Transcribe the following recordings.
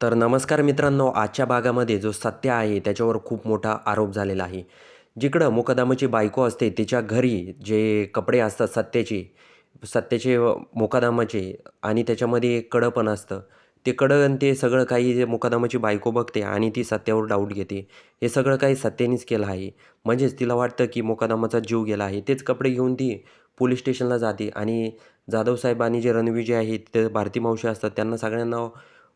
तर नमस्कार मित्रांनो आजच्या भागामध्ये जो सत्य आहे त्याच्यावर खूप मोठा आरोप झालेला आहे. जिकडं मुकदामाची बायको असते तिच्या घरी जे कपडे असतात सत्याचे सत्याचे मुकादमाचे आणि त्याच्यामध्ये एक कडं पण असतं. ते कडं आणि ते सगळं काही जे मुकदामाची बायको बघते आणि ती सत्यावर डाऊट घेते हे सगळं काही सत्यानेच केलं आहे. म्हणजेच तिला वाटतं की मुकदामाचा जीव गेला आहे. तेच कपडे घेऊन ती पोलीस स्टेशनला जाते आणि जाधव साहेब आणि जे रणविजय आहेत ते भारती मावशी असतात त्यांना सगळ्यांना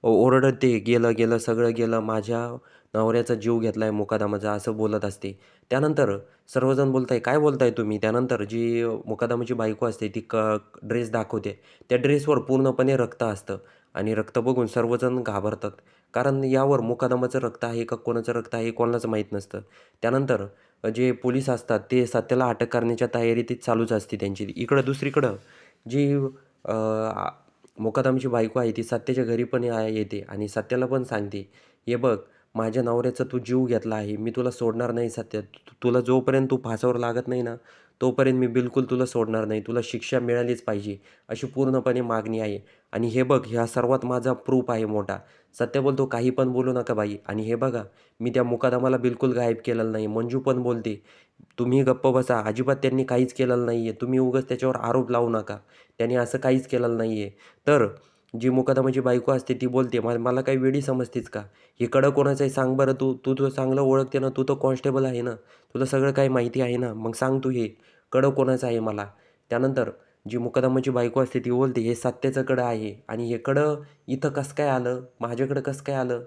ओरडते गेलं गेलं सगळं गेलं माझ्या नवऱ्याचा जीव घेतला आहे मुकादमाचा असं बोलत असते. त्यानंतर सर्वजण बोलत आहे काय बोलताय तुम्ही? त्यानंतर जी मुकादामाची बायको असते ती क ड्रेस दाखवते. त्या ड्रेसवर पूर्णपणे रक्त असतं आणि रक्त बघून सर्वजण घाबरतात. कारण यावर मुकादामाचं रक्त आहे का कोणाचं रक्त आहे कोणालाच माहीत नसतं. त्यानंतर जे पोलीस असतात ते सत्याला अटक करण्याच्या तयारीत चालूच असते त्यांची. इकडं दुसरीकडं जी मुकादमाची बायको आहे ती सत्याच्या घरी पण या येते आणि सत्याला पण सांगते हे बघ माझ्या नवऱ्याचा तू जीव घेतला आहे मी तुला सोडणार नाही सत्या तुला जोपर्यंत तू फासावर लागत नाही ना तोपर्यंत मी बिलकुल तुला सोडणार नाही. तुला शिक्षा मिळालीच पाहिजे अशी पूर्णपणे मागणी आहे. आणि हे बघ ह्या सर्वात माझा प्रूफ आहे मोठा. सत्य बोलतो काही पण बोलू नका बाई. आणि हे बघा मी त्या मुकादमाला बिलकुल गायब केलेलं नाही. मंजू पण बोलते तुम्ही गप्प बसा. अजिबात त्यांनी काहीच केलेलं नाही आहे तुम्ही उगाच त्याच्यावर आरोप लावू नका. त्यांनी असं काहीच केलेलं नाही आहे तर जी मुकादमाची बायको असते ती बोलते मला मला काही वेळी समजतेच का? हे कडं कोणाचं आहे सांग बरं तू तू तुला चांगलं ओळखते ना तू तर कॉन्स्टेबल आहे ना तुला सगळं काही माहिती आहे ना मग सांग तू हे कडं कोणाचं आहे मला? त्यानंतर जी मुकादमाची बायको असते ती बोलते हे सत्याचं कडं आहे आणि हे कडं इथं कसं काय आलं? माझ्याकडं कसं काय आलं?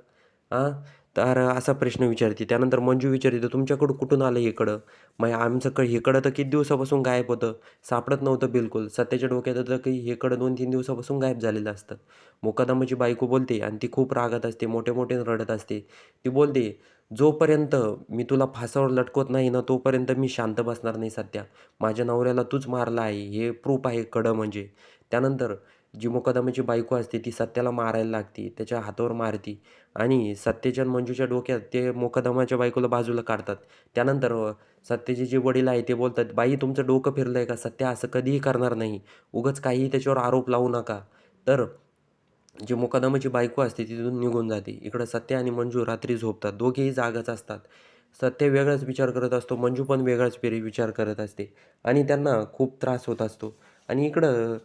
हां तर असा प्रश्न विचारते. त्यानंतर मंजू विचारते तुमच्याकडं कुठून आलं हे कडं मग आमचं क हे कडं तर किती दिवसापासून गायब होतं? सापडत नव्हतं बिलकुल. सत्याच्या डोक्यात होतं की हे कडं दोन तीन दिवसापासून गायब झालेलं असतं. मुकादमाची बायको बोलते आणि ती खूप रागात असते मोठे मोठे रडत असते. ती बोलते जोपर्यंत मी तुला फासावर लटकवत नाही ना तोपर्यंत मी शांत बसणार नाही सध्या. माझ्या नवऱ्याला तूच मारला आहे. हे प्रूफ आहे कडं म्हणजे. त्यानंतर जी मुकादमाची बायको असते ती सत्याला मारायला लागते त्याच्या हातावर मारती आणि सत्याच्या मंजूच्या डोक्यात ते मुकादमाच्या बायकोला बाजूला काढतात. त्यानंतर अ, जे वडील आहे ते बोलतात बाई तुमचं डोकं फिरलं आहे का? सत्या असं कधीही करणार नाही. उगाच काहीही त्याच्यावर आरोप लावू नका. तर जी मुकादमाची बायको असते तिथून निघून जाते. इकडं सत्य आणि मंजू रात्री झोपतात. दोघेही जागच असतात. सत्य वेगळाच विचार करत असतो मंजू पण वेगळाच पेरी विचार करत असते आणि त्यांना खूप त्रास होत असतो. आणि इकडं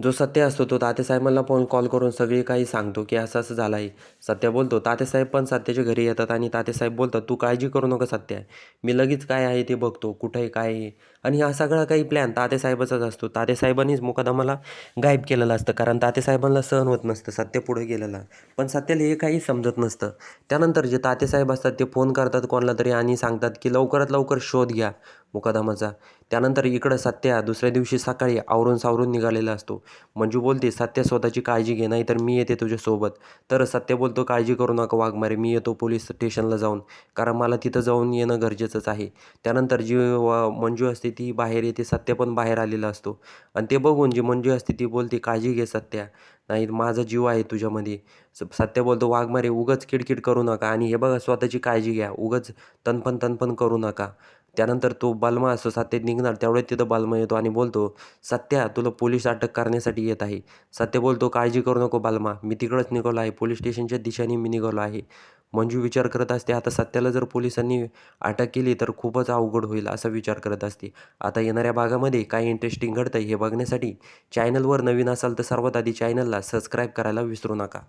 जो सत्य असतो तो तातेसाहेबांना फोन कॉल करून सगळी काही सांगतो की असं असं झालं आहे सत्य बोलतो. तातेसाहेब पण सत्याच्या घरी येतात आणि तातेसाहेब बोलतात तू काळजी करू नका सत्य. मी लगेच काय आहे ते बघतो. कुठं आहे काय आहे? आणि हा सगळा काही प्लॅन तातेसाहेबाचाच असतो. तातेसाहेबांनीच मुकादमाला गायब केलेलं असतं कारण तातेसाहेबांना सहन होत नसतं सत्य पुढे गेलेलं. पण सत्याला हे काही समजत नसतं. त्यानंतर जे तातेसाहेब असतात ते फोन करतात कोणाला तरी आणि सांगतात की लवकरात लवकर शोध घ्या मुकादमाचा. त्यानंतर इकडं सत्या दुसऱ्या दिवशी सकाळी आवरून सावरून निघालेला असतो. मंजू बोलते सत्या स्वतःची काळजी घे नाही तर मी येते तुझ्यासोबत. तर सत्य बोलतो काळजी करू नका वाघमारे मी येतो पोलीस स्टेशनला जाऊन कारण मला तिथं जाऊन येणं गरजेचंच आहे. त्यानंतर जी मंजू असते ती बाहेर येते सत्य पण बाहेर आलेला असतो. आणि ते बघून जी मंजू असते ती बोलते काळजी घे सत्या नाही माझा जीव आहे तुझ्यामध्ये. स- सत्य बोलतो वाघमारे उगाच किडकिड करू नका आणि हे बघा स्वतःची काळजी घ्या उगाच तनपण तनपण करू नका. त्यानंतर तो बालमा असतो सत्य निघणार तेवढ्यात तिथं बालमा येतो आणि बोलतो सत्या तुला पोलीस अटक करण्यासाठी येत आहे. सत्य बोलतो काळजी करू नको बालमा मी तिकडंच निघालो आहे पोलीस स्टेशनच्या दिशेने मी निघालो आहे. मंजू विचार करत असते आता सत्याला जर पोलिसांनी अटक केली तर खूपच अवघड होईल असा विचार करत असते. आता येणाऱ्या भागामध्ये काय इंटरेस्टिंग घडतं हे बघण्यासाठी चॅनलवर नवीन असाल तर सर्वात आधी चॅनलला सबस्क्राईब करायला विसरू नका.